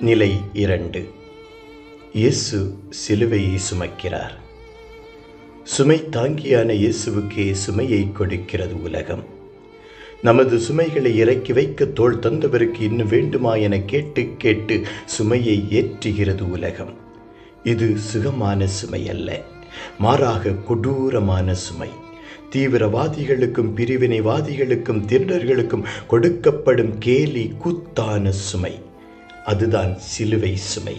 நிலை இரண்டு. இயேசு சிலுவையை சுமக்கிறார். சுமை தாங்கியான இயேசுவுக்கே சுமையை கொடுக்கிறது உலகம். நமது சுமைகளை இறக்கி வைக்க தோள் தந்தவருக்கு இன்னும் வேண்டுமா என கேட்டு கேட்டு சுமையை ஏற்றுகிறது உலகம். இது சுகமான சுமை அல்ல மாறாக கொடூரமான சுமை. தீவிரவாதிகளுக்கும் பிரிவினைவாதிகளுக்கும் திருடர்களுக்கும் கொடுக்கப்படும் கேலி கூத்தான சுமை. அதுதான் சிலுவை சுமை.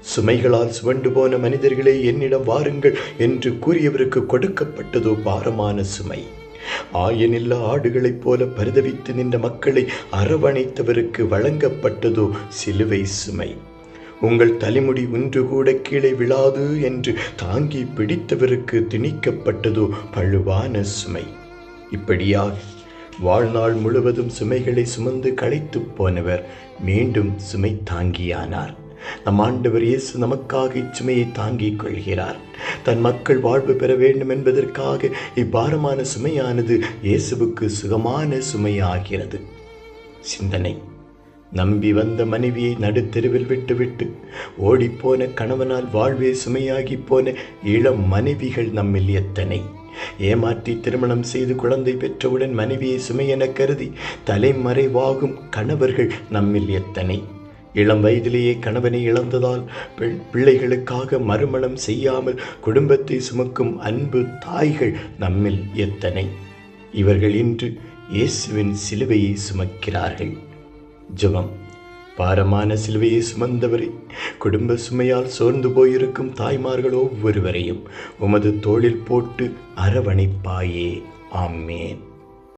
சுமைகளால் சுவண்டு போன மனிதர்களே என்னிடம் வாருங்கள் என்று கூறியவருக்கு கொடுக்கப்பட்டதோ பாரமான சுமை. ஆயனில்லா ஆடுகளைப் போல பரிதவித்து நின்ற மக்களை அரவணைத்தவருக்கு வழங்கப்பட்டதோ சிலுவை சுமை. உங்கள் தலைமுடி ஒன்று கூட கீழே விழாது என்று தாங்கி பிடித்தவருக்கு திணிக்கப்பட்டதோ பழுவான சுமை. இப்படியாக வாழ்நாள் முழுவதும் சுமைகளை சுமந்து களைத்து போனவர் மீண்டும் சுமை தாங்கியானார். நம் ஆண்டவர் இயேசு நமக்காக இச்சுமையை தாங்கிக் கொள்கிறார். தன் மக்கள் வாழ்வு பெற வேண்டும் என்பதற்காக இவ்வாரமான சுமையானது இயேசுவுக்கு சுகமான சுமையாகிறது. சிந்தனை. நம்பி வந்த மனைவியை நடுத்தெருவில் விட்டுவிட்டு ஓடிப்போன கணவனால் வாழ்வே சுமையாகி போன இளம் மனைவிகள் நம்மில் எத்தனை? ஏமாற்றி திருமணம் செய்து குழந்தை பெற்றவுடன் மனைவியை சுமையென கருதி தலைமறைவாகும் கணவர்கள் நம்மில் எத்தனை? இளம் வயதிலேயே கணவனை இழந்ததால் பிள்ளைகளுக்காக மறுமணம் செய்யாமல் குடும்பத்தை சுமக்கும் அன்பு தாய்கள் நம்மில் எத்தனை? இவர்கள் இன்று இயேசுவின் சிலுவையை சுமக்கிறார்கள். ஜபம். பாரமான சிலுவையை சுமந்தவரே குடும்ப சுமையால் சோர்ந்து போயிருக்கும் தாய்மார்கள் ஒவ்வொருவரையும் உமது தோளில் போட்டு அரவணைப்பாயே. ஆமேன்.